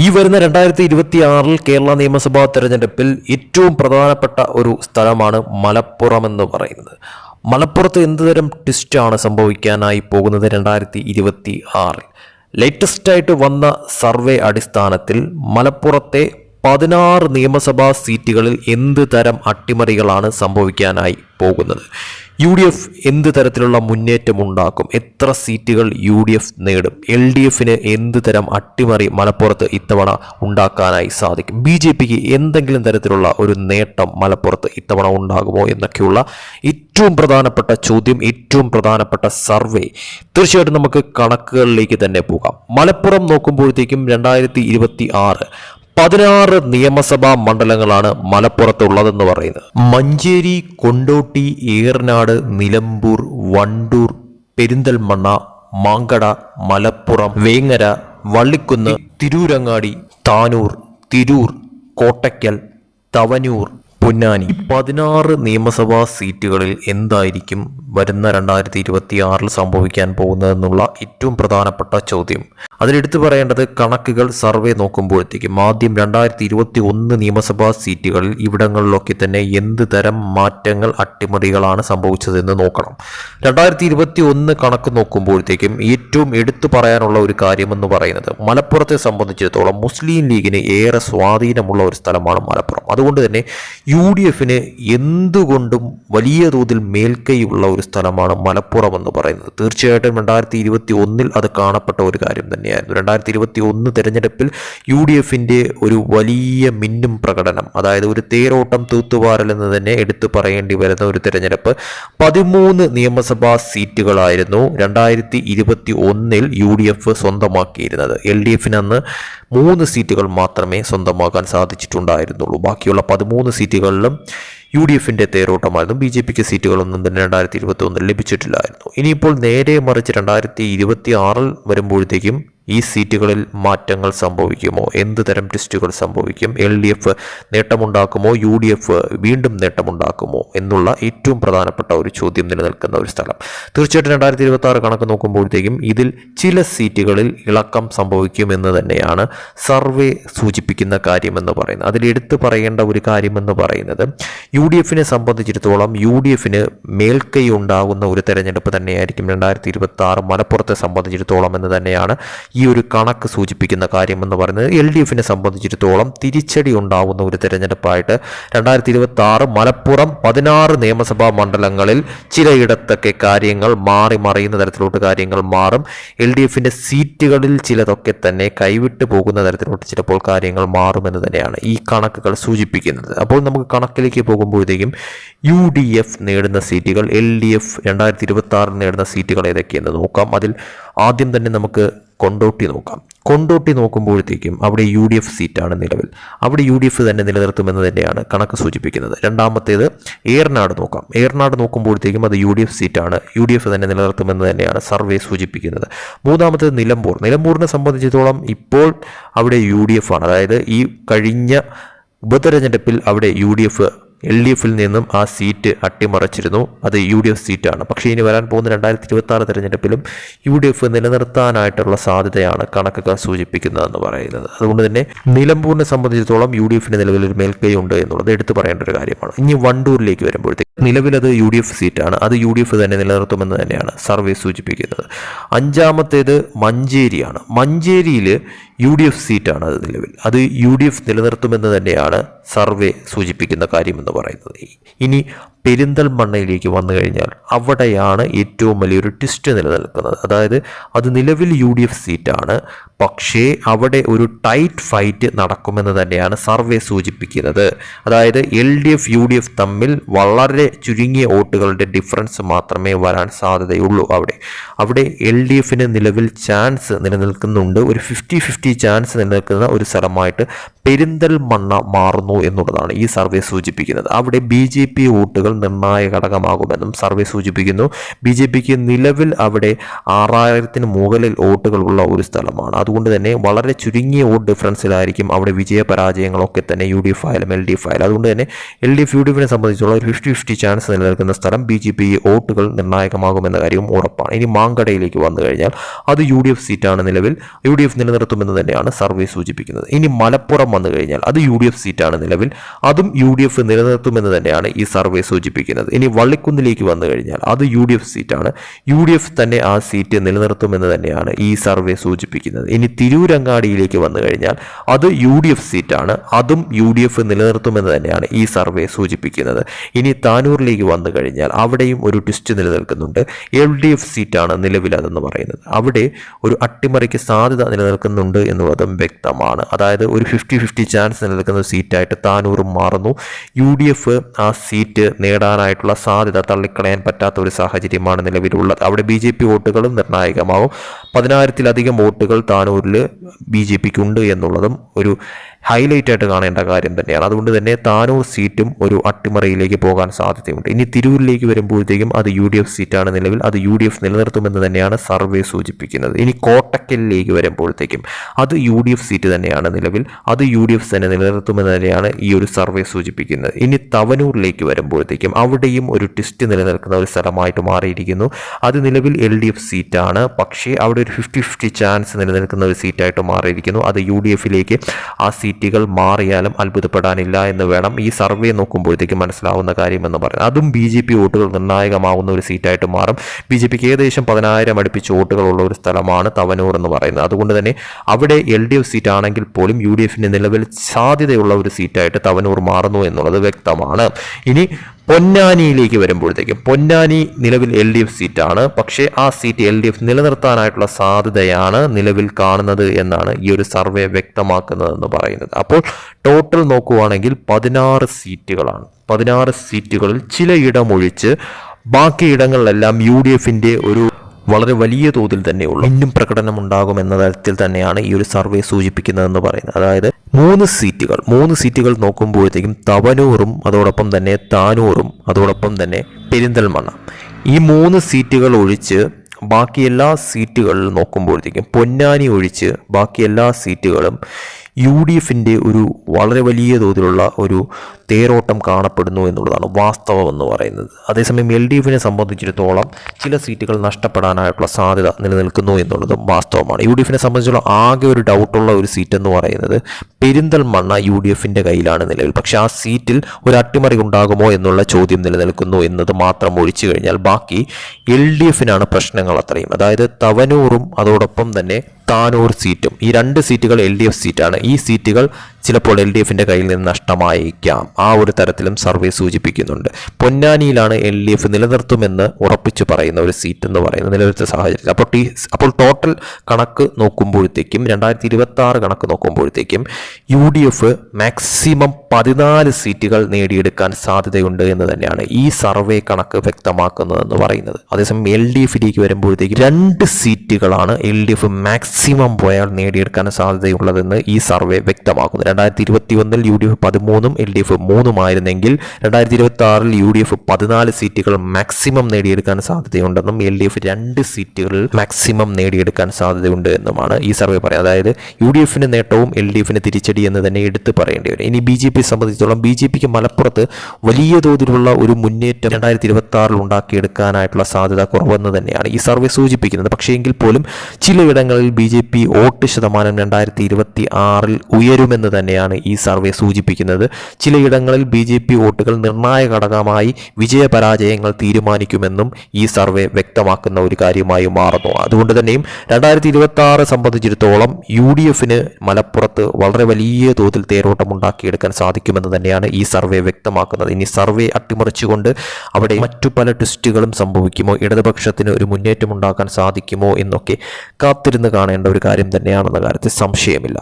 ഈ വരുന്ന രണ്ടായിരത്തി ഇരുപത്തി ആറിൽ കേരള നിയമസഭാ തെരഞ്ഞെടുപ്പിൽ ഏറ്റവും പ്രധാനപ്പെട്ട ഒരു സ്ഥലമാണ് മലപ്പുറം എന്ന് പറയുന്നത്. മലപ്പുറത്ത് എന്തുതരം ട്വിസ്റ്റാണ് സംഭവിക്കാനായി പോകുന്നത് രണ്ടായിരത്തി ഇരുപത്തി ആറിൽ ലേറ്റസ്റ്റായിട്ട് വന്ന സർവേ അടിസ്ഥാനത്തിൽ മലപ്പുറത്തെ പതിനാറ് നിയമസഭാ സീറ്റുകളിൽ എന്ത് തരം അട്ടിമറികളാണ് സംഭവിക്കാനായി പോകുന്നത്? യു ഡി എഫ് എന്ത് തരത്തിലുള്ള മുന്നേറ്റം ഉണ്ടാക്കും എത്ര സീറ്റുകൾ യു ഡി എഫ് നേടും? എൽ ഡി എഫിന് എന്ത് തരം അട്ടിമറി മലപ്പുറത്ത് ഇത്തവണ ഉണ്ടാക്കാനായി സാധിക്കും? ബി ജെ പിക്ക് എന്തെങ്കിലും തരത്തിലുള്ള ഒരു നേട്ടം മലപ്പുറത്ത് ഇത്തവണ ഉണ്ടാകുമോ എന്നൊക്കെയുള്ള ഏറ്റവും പ്രധാനപ്പെട്ട ചോദ്യം ഏറ്റവും പ്രധാനപ്പെട്ട സർവേ. തീർച്ചയായിട്ടും നമുക്ക് കണക്കുകളിലേക്ക് തന്നെ പോകാം. മലപ്പുറം നോക്കുമ്പോഴത്തേക്കും രണ്ടായിരത്തി ഇരുപത്തി ആറ് പതിനാറ് നിയമസഭാ മണ്ഡലങ്ങളാണ് മലപ്പുറത്തുള്ളതെന്ന് പറയുന്നത് മഞ്ചേരി കൊണ്ടോട്ടി ഏറനാട് നിലമ്പൂർ വണ്ടൂർ പെരിന്തൽമണ്ണ മാങ്കട മലപ്പുറം വേങ്ങര വള്ളിക്കുന്ന് തിരൂരങ്ങാടി താനൂർ തിരൂർ കോട്ടയ്ക്കൽ തവനൂർ പൊന്നാനി പതിനാറ് നിയമസഭാ സീറ്റുകളിൽ എന്തായിരിക്കും വരുന്ന രണ്ടായിരത്തി ഇരുപത്തി ആറിൽ സംഭവിക്കാൻ പോകുന്നതെന്നുള്ള ഏറ്റവും പ്രധാനപ്പെട്ട ചോദ്യം. അതിലെടുത്തു പറയേണ്ടത് കണക്കുകൾ സർവേ നോക്കുമ്പോഴത്തേക്കും ആദ്യം രണ്ടായിരത്തി ഇരുപത്തി ഒന്ന് നിയമസഭാ സീറ്റുകളിൽ ഇവിടങ്ങളിലൊക്കെ തന്നെ എന്ത് തരം മാറ്റങ്ങൾ അട്ടിമറികളാണ് സംഭവിച്ചതെന്ന് നോക്കണം. രണ്ടായിരത്തി ഇരുപത്തി ഒന്ന് കണക്ക് നോക്കുമ്പോഴത്തേക്കും ഏറ്റവും എടുത്തു പറയാനുള്ള ഒരു കാര്യമെന്ന് പറയുന്നത് മലപ്പുറത്തെ സംബന്ധിച്ചിടത്തോളം മുസ്ലിം ലീഗിന് ഏറെ സ്വാധീനമുള്ള ഒരു സ്ഥലമാണ് മലപ്പുറം. അതുകൊണ്ട് തന്നെ യു ഡി എഫിന് എന്തുകൊണ്ടും വലിയ തോതിൽ മേൽക്കൈയുള്ള ഒരു സ്ഥലമാണ് മലപ്പുറം എന്ന് പറയുന്നത്. തീർച്ചയായിട്ടും രണ്ടായിരത്തി ഇരുപത്തി ഒന്നിൽ അത് കാണപ്പെട്ട ഒരു കാര്യം തന്നെയായിരുന്നു. രണ്ടായിരത്തി ഇരുപത്തി ഒന്ന് തെരഞ്ഞെടുപ്പിൽ യു ഡി എഫിന്റെ ഒരു വലിയ മിന്നും പ്രകടനം അതായത് ഒരു തേരോട്ടം തൂത്തുവാരൽ എന്ന് തന്നെ എടുത്തു പറയേണ്ടി വരുന്ന ഒരു തെരഞ്ഞെടുപ്പ് പതിമൂന്ന് നിയമസഭാ സീറ്റുകളായിരുന്നു രണ്ടായിരത്തി ഇരുപത്തി ഒന്നിൽ യു ഡി എഫ് സ്വന്തമാക്കിയിരുന്നത്. എൽ ഡി എഫിന് അന്ന് മൂന്ന് സീറ്റുകൾ മാത്രമേ സ്വന്തമാക്കാൻ സാധിച്ചിട്ടുണ്ടായിരുന്നുള്ളൂ. ബാക്കിയുള്ള പതിമൂന്ന് സീറ്റുകളിലും യു ഡി എഫിന്റെ തേരോട്ടമായിരുന്നു. ബി ജെ പിക്ക് സീറ്റുകളൊന്നും തന്നെ രണ്ടായിരത്തി ഇരുപത്തി ഒന്നിൽ ലഭിച്ചിട്ടില്ലായിരുന്നു. ഇനിയിപ്പോൾ നേരെ മറിച്ച് രണ്ടായിരത്തി ഇരുപത്തി ആറിൽ വരുമ്പോഴത്തേക്കും ഈ സീറ്റുകളിൽ മാറ്റങ്ങൾ സംഭവിക്കുമോ? എന്ത് തരം ടെസ്റ്റുകൾ സംഭവിക്കും? എൽ ഡി എഫ് നേട്ടമുണ്ടാക്കുമോ? യു ഡി എഫ് വീണ്ടും നേട്ടമുണ്ടാക്കുമോ? എന്നുള്ള ഏറ്റവും പ്രധാനപ്പെട്ട ഒരു ചോദ്യം നിലനിൽക്കുന്ന ഒരു സ്ഥലം. തീർച്ചയായിട്ടും രണ്ടായിരത്തി ഇരുപത്തി ആറ് കണക്ക് നോക്കുമ്പോഴത്തേക്കും ഇതിൽ ചില സീറ്റുകളിൽ ഇളക്കം സംഭവിക്കുമെന്ന് തന്നെയാണ് സർവേ സൂചിപ്പിക്കുന്ന കാര്യമെന്ന് പറയുന്നത്. അതിൽ എടുത്തു പറയേണ്ട ഒരു കാര്യമെന്ന് പറയുന്നത് യു ഡി എഫിനെ സംബന്ധിച്ചിടത്തോളം യു ഡി എഫിന് മേൽക്കൈ ഉണ്ടാകുന്ന ഒരു തെരഞ്ഞെടുപ്പ് തന്നെയായിരിക്കും രണ്ടായിരത്തി ഇരുപത്തി ആറ് മലപ്പുറത്തെ സംബന്ധിച്ചിടത്തോളം എന്ന് തന്നെയാണ് ഈ ഒരു കണക്ക് സൂചിപ്പിക്കുന്ന കാര്യമെന്ന് പറയുന്നത് എൽ ഡി എഫിനെ സംബന്ധിച്ചിടത്തോളം തിരിച്ചടി ഉണ്ടാവുന്ന ഒരു തെരഞ്ഞെടുപ്പായിട്ട് രണ്ടായിരത്തി ഇരുപത്തി ആറ് മലപ്പുറം പതിനാറ് നിയമസഭാ മണ്ഡലങ്ങളിൽ ചിലയിടത്തൊക്കെ കാര്യങ്ങൾ മാറി മറിയുന്ന തരത്തിലോട്ട് കാര്യങ്ങൾ മാറും. എൽ ഡി എഫിന്റെ സീറ്റുകളിൽ ചിലതൊക്കെ തന്നെ കൈവിട്ട് പോകുന്ന തരത്തിലോട്ട് ചിലപ്പോൾ കാര്യങ്ങൾ മാറുമെന്ന് തന്നെയാണ് ഈ കണക്കുകൾ സൂചിപ്പിക്കുന്നത്. അപ്പോൾ നമുക്ക് കണക്കിലേക്ക് പോകുമ്പോഴത്തേക്കും യു ഡി എഫ് നേടുന്ന സീറ്റുകൾ എൽ ഡി എഫ് രണ്ടായിരത്തി ഇരുപത്തി ആറിൽ നേടുന്ന സീറ്റുകൾ ഏതൊക്കെയെന്ന് നോക്കാം. അതിൽ ആദ്യം തന്നെ നമുക്ക് കൊണ്ടോട്ടി നോക്കാം. കൊണ്ടോട്ടി നോക്കുമ്പോഴത്തേക്കും അവിടെ യു ഡി എഫ് സീറ്റാണ് നിലവിൽ. അവിടെ യു ഡി എഫ് തന്നെ നിലനിർത്തുമെന്ന് തന്നെയാണ് കണക്ക് സൂചിപ്പിക്കുന്നത്. രണ്ടാമത്തേത് ഏറനാട് നോക്കാം. ഏറനാട് നോക്കുമ്പോഴത്തേക്കും അത് യു ഡി എഫ് സീറ്റാണ്. യു ഡി എഫ് തന്നെ നിലനിർത്തുമെന്ന് തന്നെയാണ് സർവേ സൂചിപ്പിക്കുന്നത്. മൂന്നാമത്തേത് നിലമ്പൂർ. നിലമ്പൂരിനെ സംബന്ധിച്ചിടത്തോളം ഇപ്പോൾ അവിടെ യു ഡി എഫ് ആണ്. അതായത് ഈ കഴിഞ്ഞ ഉപതെരഞ്ഞെടുപ്പിൽ അവിടെ U D F L D എഫിൽ നിന്നും ആ സീറ്റ് അട്ടിമറിച്ചിരുന്നു. അത് യു ഡി എഫ് സീറ്റാണ്. പക്ഷേ ഇനി വരാൻ പോകുന്ന രണ്ടായിരത്തി ഇരുപത്തി ആറ് തെരഞ്ഞെടുപ്പിലും യു ഡി എഫ് നിലനിർത്താനായിട്ടുള്ള സാധ്യതയാണ് കണക്കുകൾ സൂചിപ്പിക്കുന്നതെന്ന് പറയുന്നത്. അതുകൊണ്ട് തന്നെ നിലമ്പൂരിനെ സംബന്ധിച്ചിടത്തോളം യു ഡി എഫിന് നിലവിൽ ഒരു മേൽക്കൈ ഉണ്ട് എന്നുള്ളത് എടുത്തു പറയേണ്ട ഒരു കാര്യമാണ്. ഇനി വണ്ടൂരിലേക്ക് വരുമ്പോഴത്തേക്ക് നിലവിലത് യു ഡി എഫ് സീറ്റാണ്. അത് യു ഡി എഫ് തന്നെ നിലനിർത്തുമെന്ന് തന്നെയാണ് സർവേ സൂചിപ്പിക്കുന്നത്. അഞ്ചാമത്തേത് മഞ്ചേരിയാണ്. മഞ്ചേരിയിൽ യു ഡി എഫ് സീറ്റാണ് അത് നിലവിൽ. അത് യു ഡി എഫ് നിലനിർത്തുമെന്ന് തന്നെയാണ് സർവേ സൂചിപ്പിക്കുന്ന കാര്യമെന്ന് പറയുന്നത്. ഇനി പെരിന്തൽമണ്ണയിലേക്ക് വന്നു കഴിഞ്ഞാൽ അവിടെയാണ് ഏറ്റവും വലിയൊരു ട്വിസ്റ്റ് നിലനിൽക്കുന്നത്. അതായത് അത് നിലവിൽ യു ഡി എഫ് സീറ്റാണ്. പക്ഷേ അവിടെ ഒരു ടൈറ്റ് ഫൈറ്റ് നടക്കുമെന്ന് തന്നെയാണ് സർവേ സൂചിപ്പിക്കുന്നത്. അതായത് L D F U D F തമ്മിൽ വളരെ ചുരുങ്ങിയ വോട്ടുകളുടെ ഡിഫറൻസ് മാത്രമേ വരാൻ സാധ്യതയുള്ളൂ അവിടെ. അവിടെ എൽ ഡി എഫിന് നിലവിൽ ചാൻസ് നിലനിൽക്കുന്നുണ്ട്. ഒരു ഫിഫ്റ്റി ഫിഫ്റ്റി ചാൻസ് നിലനിൽക്കുന്ന ഒരു സ്ഥലമായിട്ട് പെരിന്തൽമണ്ണ മാറുന്നു എന്നുള്ളതാണ് ഈ സർവേ സൂചിപ്പിക്കുന്നത്. അവിടെ ബി ജെ പി വോട്ടുകൾ നിർണായക ഘടകമാകുമെന്നും സർവേ സൂചിപ്പിക്കുന്നു. ബി ജെ പിക്ക് നിലവിൽ അവിടെ ആറായിരത്തിന് മുകളിൽ വോട്ടുകളുള്ള ഒരു സ്ഥലമാണ്. അതുകൊണ്ട് തന്നെ വളരെ ചുരുങ്ങിയ വോട്ട് ഡിഫറൻസിലായിരിക്കും അവിടെ വിജയപരാജയങ്ങളൊക്കെ തന്നെ യു ഡി എഫ് ആയാലും എൽ ഡി എഫ് ആയാലും. അതുകൊണ്ട് തന്നെ L D F U D എഫിനെ സംബന്ധിച്ചുള്ള ഒരു ഫിഫ്റ്റി ഫിഫ്റ്റി ചാൻസ് നിലനിൽക്കുന്ന സ്ഥലം ബി ജെ പി വോട്ടുകൾ നിർണായകമാകുമെന്ന കാര്യവും ഉറപ്പാണ്. ഇനി മാങ്കടയിലേക്ക് വന്നു കഴിഞ്ഞാൽ അത് യു ഡി എഫ് സീറ്റാണ് നിലവിൽ. യു ഡി എഫ് നിലനിർത്തുമെന്ന് തന്നെയാണ് സർവേ സൂചിപ്പിക്കുന്നത്. ഇനി മലപ്പുറം വന്നു കഴിഞ്ഞാൽ അത് യു ഡി എഫ് സീറ്റാണ് നിലവിൽ. അതും യു ഡി എഫ് നിലനിർത്തുമെന്ന് തന്നെയാണ് ഈ സർവേ സൂചിപ്പിക്കുന്നത്. ഇനി വള്ളിക്കുന്നിലേക്ക് വന്നു കഴിഞ്ഞാൽ അത് യു ഡി എഫ് സീറ്റാണ്. യു ഡി എഫ് തന്നെ ആ സീറ്റ് നിലനിർത്തുമെന്ന് തന്നെയാണ് ഈ സർവേ സൂചിപ്പിക്കുന്നത്. ഇനി തിരൂരങ്ങാടിയിലേക്ക് വന്നു കഴിഞ്ഞാൽ അത് യു ഡി എഫ് സീറ്റാണ്. അതും യു ഡി എഫ് നിലനിർത്തുമെന്ന് തന്നെയാണ് ഈ സർവേ സൂചിപ്പിക്കുന്നത്. ഇനി താനൂരിലേക്ക് വന്നു കഴിഞ്ഞാൽ അവിടെയും ഒരു ട്വിസ്റ്റ് നിലനിൽക്കുന്നുണ്ട്. എൽ ഡി എഫ് സീറ്റാണ് നിലവിലതെന്ന് പറയുന്നത്. അവിടെ ഒരു അട്ടിമറിക്ക് സാധ്യത നിലനിൽക്കുന്നുണ്ട് എന്നുള്ളതും വ്യക്തമാണ്. അതായത് ഒരു ഫിഫ്റ്റി ഫിഫ്റ്റി ചാൻസ് നിലനിൽക്കുന്ന സീറ്റായിട്ട് താനൂർ മാറുന്നു. യു ഡി എഫ് ആ സീറ്റ് നേടാനായിട്ടുള്ള സാധ്യത തള്ളിക്കളയാൻ പറ്റാത്ത ഒരു സാഹചര്യമാണ് നിലവിലുള്ളത്. അവിടെ ബി ജെ പി വോട്ടുകളും നിർണായകമാവും. പതിനായിരത്തിലധികം വോട്ടുകൾ താനൂരിൽ ബി ജെ പിക്ക് ഉണ്ട് എന്നുള്ളതും ഒരു ഹൈലൈറ്റ് ആയിട്ട് കാണേണ്ട കാര്യം തന്നെയാണ്. അതുകൊണ്ട് തന്നെ താനൂർ സീറ്റും ഒരു അട്ടിമറിയിലേക്ക് പോകാൻ സാധ്യതയുണ്ട്. ഇനി തിരൂരിലേക്ക് വരുമ്പോഴത്തേക്കും അത് യു ഡി എഫ് സീറ്റാണ് നിലവിൽ. അത് യു ഡി എഫ് നിലനിർത്തുമെന്ന് തന്നെയാണ് സർവേ സൂചിപ്പിക്കുന്നത്. ഇനി കോട്ടക്കലിലേക്ക് വരുമ്പോഴത്തേക്കും അത് യു ഡി എഫ് സീറ്റ് തന്നെയാണ് നിലവിൽ. അത് യു ഡി എഫ് തന്നെ നിലനിർത്തുമെന്ന് തന്നെയാണ് ഈ ഒരു സർവേ സൂചിപ്പിക്കുന്നത്. ഇനി തവനൂരിലേക്ക് വരുമ്പോഴത്തേക്കും അവിടെയും ഒരു ട്വിസ്റ്റ് നിലനിൽക്കുന്ന ഒരു സ്ഥലമായിട്ട് മാറിയിരിക്കുന്നു. അത് നിലവിൽ എൽ ഡി എഫ് സീറ്റാണ്. പക്ഷേ അവിടെ ഒരു ഫിഫ്റ്റി ഫിഫ്റ്റി ചാൻസ് നിലനിൽക്കുന്ന ഒരു സീറ്റായിട്ട് മാറിയിരിക്കുന്നു. അത് യു ഡി എഫിലേക്ക് ആ സീറ്റുകൾ മാറിയാലും അത്ഭുതപ്പെടാനില്ല എന്ന് വേണം ഈ സർവേ നോക്കുമ്പോഴത്തേക്കും മനസ്സിലാവുന്ന കാര്യമെന്ന് പറയുന്നത് അതും ബി ജെ പി വോട്ടുകൾ നിർണായകമാവുന്ന ഒരു സീറ്റായിട്ട് മാറും. ബി ജെ പിക്ക് ഏകദേശം പതിനായിരം അടുപ്പിച്ച് വോട്ടുകളുള്ള ഒരു സ്ഥലമാണ് തവനൂർ എന്ന് പറയുന്നത്. അതുകൊണ്ട് തന്നെ അവിടെ എൽ ഡി എഫ് സീറ്റ് ആണെങ്കിൽ പോലും യു ഡി എഫിന് നിലവിൽ സാധ്യതയുള്ള ഒരു സീറ്റായിട്ട് തവനൂർ മാറുന്നു എന്നുള്ളത് വ്യക്തമാണ്. ഇനി പൊന്നാനിയിലേക്ക് വരുമ്പോഴത്തേക്ക് പൊന്നാനി നിലവിൽ എൽ ഡി എഫ് സീറ്റാണ്. പക്ഷേ ആ സീറ്റ് എൽ ഡി എഫ് നിലനിർത്താനായിട്ടുള്ള സാധ്യതയാണ് നിലവിൽ കാണുന്നത് എന്നാണ് ഈ ഒരു സർവേ വ്യക്തമാക്കുന്നതെന്ന് പറയുന്നത്. അപ്പോൾ ടോട്ടൽ നോക്കുവാണെങ്കിൽ പതിനാറ് സീറ്റുകളാണ്. പതിനാറ് സീറ്റുകളിൽ ചില ഇടമൊഴിച്ച് ബാക്കി ഇടങ്ങളിലെല്ലാം യു ഡി എഫിന്റെ ഒരു വളരെ വലിയ തോതിൽ തന്നെയുള്ളൂ. ഇന്നും പ്രകടനമുണ്ടാകും എന്ന തരത്തിൽ തന്നെയാണ് ഈ ഒരു സർവേ സൂചിപ്പിക്കുന്നതെന്ന് പറയുന്നത്. അതായത് മൂന്ന് സീറ്റുകൾ മൂന്ന് സീറ്റുകൾ നോക്കുമ്പോഴത്തേക്കും തവനൂറും അതോടൊപ്പം തന്നെ താനൂറും അതോടൊപ്പം തന്നെ പെരിന്തൽമണ്ണ. ഈ മൂന്ന് സീറ്റുകൾ ഒഴിച്ച് ബാക്കി എല്ലാ സീറ്റുകളിൽ നോക്കുമ്പോഴത്തേക്കും പൊന്നാനി ഒഴിച്ച് ബാക്കി എല്ലാ സീറ്റുകളും യു ഡി എഫിന്റെ ഒരു വളരെ വലിയ തോതിലുള്ള ഒരു തേരോട്ടം കാണപ്പെടുന്നു എന്നുള്ളതാണ് വാസ്തവം എന്ന് പറയുന്നത്. അതേസമയം എൽ ഡി എഫിനെ സംബന്ധിച്ചിടത്തോളം ചില സീറ്റുകൾ നഷ്ടപ്പെടാനായിട്ടുള്ള സാധ്യത നിലനിൽക്കുന്നു എന്നുള്ളതും വാസ്തവമാണ്. യു ഡി എഫിനെ സംബന്ധിച്ചുള്ള ആകെ ഒരു ഡൗട്ടുള്ള ഒരു സീറ്റ് എന്ന് പറയുന്നത് പെരിന്തൽമണ്ണ യു ഡി എഫിന്റെ കയ്യിലാണ് നിലവിൽ. പക്ഷേ ആ സീറ്റിൽ ഒരു അട്ടിമറി ഉണ്ടാകുമോ എന്നുള്ള ചോദ്യം നിലനിൽക്കുന്നു എന്നത് മാത്രം ഒഴിച്ചു കഴിഞ്ഞാൽ ബാക്കി എൽ ഡി എഫിനാണ് പ്രശ്നങ്ങൾ അത്രയും. അതായത് തവനൂറും അതോടൊപ്പം തന്നെ താനൂർ സീറ്റും. ഈ രണ്ട് സീറ്റുകൾ എൽ ഡി എഫ് സീറ്റാണ്. ഈ സീറ്റുകൾ ചിലപ്പോൾ എൽ ഡി എഫിന്റെ കയ്യിൽ നിന്ന് നഷ്ടമായേക്കാം. ആ ഒരു തരത്തിലും സർവേ സൂചിപ്പിക്കുന്നുണ്ട്. പൊന്നാനിയിലാണ് എൽ ഡി എഫ് നിലനിർത്തുമെന്ന് ഉറപ്പിച്ചു പറയുന്ന ഒരു സീറ്റ് എന്ന് പറയുന്നത് നിലവിലത്തെ സാഹചര്യത്തിൽ. അപ്പോൾ ടി അപ്പോൾ ടോട്ടൽ കണക്ക് നോക്കുമ്പോഴത്തേക്കും രണ്ടായിരത്തി ഇരുപത്തി ആറ് കണക്ക് നോക്കുമ്പോഴത്തേക്കും യു ഡി എഫ് മാക്സിമം പതിനാല് സീറ്റുകൾ നേടിയെടുക്കാൻ സാധ്യതയുണ്ട് എന്ന് തന്നെയാണ് ഈ സർവേ കണക്ക് വ്യക്തമാക്കുന്നതെന്ന് പറയുന്നത്. അതേസമയം എൽ ഡി എഫിലേക്ക് വരുമ്പോഴത്തേക്കും രണ്ട് സീറ്റുകളാണ് എൽ ഡി എഫ് മാക്സിമം പോയാൽ നേടിയെടുക്കാൻ സാധ്യതയുള്ളതെന്ന് ഈ സർവേ വ്യക്തമാക്കുന്നു രണ്ടായിരത്തി ഇരുപത്തി ഒന്നിൽ യു ഡി എഫ് പതിമൂന്നും എൽ ഡി എഫ് മൂന്നുമായിരുന്നെങ്കിൽ രണ്ടായിരത്തി ഇരുപത്തി ആറിൽ യു ഡി എഫ് പതിനാല് സീറ്റുകൾ മാക്സിമം നേടിയെടുക്കാൻ സാധ്യതയുണ്ടെന്നും എൽ ഡി എഫ് രണ്ട് സീറ്റുകളിൽ മാക്സിമം നേടിയെടുക്കാൻ സാധ്യതയുണ്ട് എന്നുമാണ് ഈ സർവേ പറയുന്നത്. അതായത് യു ഡി എഫിന് നേട്ടവും എൽ ഡി എഫിന് തിരിച്ചടി എന്ന് തന്നെ എടുത്തു പറയേണ്ടി വരും. ഇനി ബി ജെ പി സംബന്ധിച്ചിടത്തോളം ബി ജെ പിക്ക് മലപ്പുറത്ത് വലിയ തോതിലുള്ള ഒരു മുന്നേറ്റം രണ്ടായിരത്തി ഇരുപത്തി ആറിൽ ഉണ്ടാക്കിയെടുക്കാനായിട്ടുള്ള സാധ്യത കുറവെന്ന് തന്നെയാണ് ഈ സർവേ സൂചിപ്പിക്കുന്നത്. പക്ഷേ എങ്കിൽ പോലും ചിലയിടങ്ങളിൽ ബി ജെ പി വോട്ട് ശതമാനം രണ്ടായിരത്തി ഇരുപത്തി ആറിൽ ഉയരുമെന്ന് തന്നെയാണ് ഈ സർവേ സൂചിപ്പിക്കുന്നത്. ചിലയിടങ്ങളിൽ ബി ജെ പി വോട്ടുകൾ നിർണായക ഘടകമായി വിജയപരാജയങ്ങൾ തീരുമാനിക്കുമെന്നും ഈ സർവേ വ്യക്തമാക്കുന്ന ഒരു കാര്യമായി മാറുന്നു. അതുകൊണ്ട് തന്നെയും രണ്ടായിരത്തി ഇരുപത്തി ആറ് സംബന്ധിച്ചിടത്തോളം യു ഡി എഫിന് മലപ്പുറത്ത് വളരെ വലിയ തോതിൽ തേരോട്ടം ഉണ്ടാക്കിയെടുക്കാൻ സാധിക്കുമെന്ന് തന്നെയാണ് ഈ സർവേ വ്യക്തമാക്കുന്നത്. ഇനി സർവേ അട്ടിമറിച്ചുകൊണ്ട് അവിടെ മറ്റു പല ട്വിസ്റ്റുകളും സംഭവിക്കുമോ? ഇടതുപക്ഷത്തിന് ഒരു മുന്നേറ്റം ഉണ്ടാക്കാൻ സാധിക്കുമോ എന്നൊക്കെ കാത്തിരുന്ന് കാണേണ്ട ഒരു കാര്യം തന്നെയാണെന്ന കാര്യത്തിൽ സംശയമില്ല.